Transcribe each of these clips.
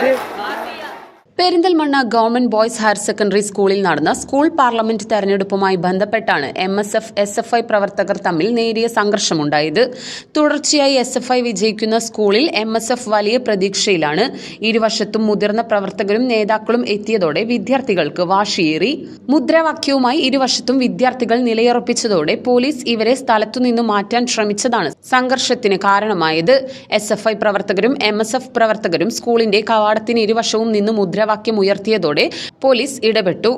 来。Perinthalmanna government boys higher secondary സ്കൂളിൽ നടന്ന school parliament തെരഞ്ഞെടുപ്പുമായി ബന്ധപ്പെട്ടാണ് M S F S F I പ്രവർത്തകർ തമ്മിൽ നേരിയ സംഘർഷമുണ്ടായത്. തുടർച്ചയായി എസ് എഫ് ഐ വിജയിക്കുന്ന സ്കൂളിൽ എം എസ് എഫ് വലിയ പ്രതീക്ഷയിലാണ്. ഇരുവശത്തും മുതിർന്ന പ്രവർത്തകരും നേതാക്കളും എത്തിയതോടെ വിദ്യാർത്ഥികൾക്ക് വാശിയേറി. മുദ്രാവാക്യവുമായി ഇരുവശത്തും വിദ്യാർത്ഥികൾ നിലയുറപ്പിച്ചതോടെ പോലീസ് ഇവരെ സ്ഥലത്തുനിന്ന് മാറ്റാൻ ശ്രമിച്ചതാണ് സംഘർഷത്തിന് കാരണമായത്. എസ് എഫ് ഐ പ്രവർത്തകരും എം എസ് എഫ് പ്രവർത്തകരും സ്കൂളിന്റെ കവാടത്തിന് ഇരുവശവും നിന്ന് മുദ്രാവാക്യം ഉയർത്തിയതോടെ പോലീസ് ഇടപെട്ടു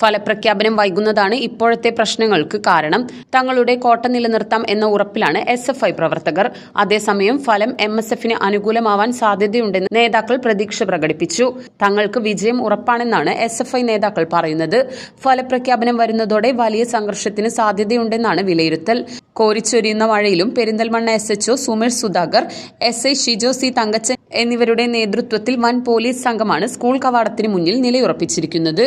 ഫലപ്രഖ്യാപനം വൈകുന്നതാണ് ഇപ്പോഴത്തെ പ്രശ്നങ്ങൾക്ക് കാരണം. തങ്ങളുടെ കോട്ട നിലനിർത്താം എന്ന ഉറപ്പിലാണ് എസ് എഫ് ഐ പ്രവർത്തകർ. അതേസമയം ഫലം എം എസ് എഫിന് അനുകൂലമാവാൻ സാധ്യതയുണ്ടെന്ന് നേതാക്കൾ പ്രതീക്ഷ പ്രകടിപ്പിച്ചു. തങ്ങൾക്ക് വിജയം ഉറപ്പാണെന്നാണ് എസ് എഫ് ഐ നേതാക്കൾ പറയുന്നത്. ഫലപ്രഖ്യാപനം വരുന്നതോടെ വലിയ സംഘർഷത്തിന് സാധ്യതയുണ്ടെന്നാണ് വിലയിരുത്തൽ. കോരിച്ചൊരിയുന്ന മഴയിലും Perinthalmanna S H O Sumesh Sudhakar S I Shijo C Thankachan എന്നിവരുടെ നേതൃത്വത്തിൽ വൻ പോലീസ് സംഘമാണ് സ്കൂൾ കവാടത്തിന് മുന്നിൽ നിലയുറപ്പിച്ചിരിക്കുന്നത്.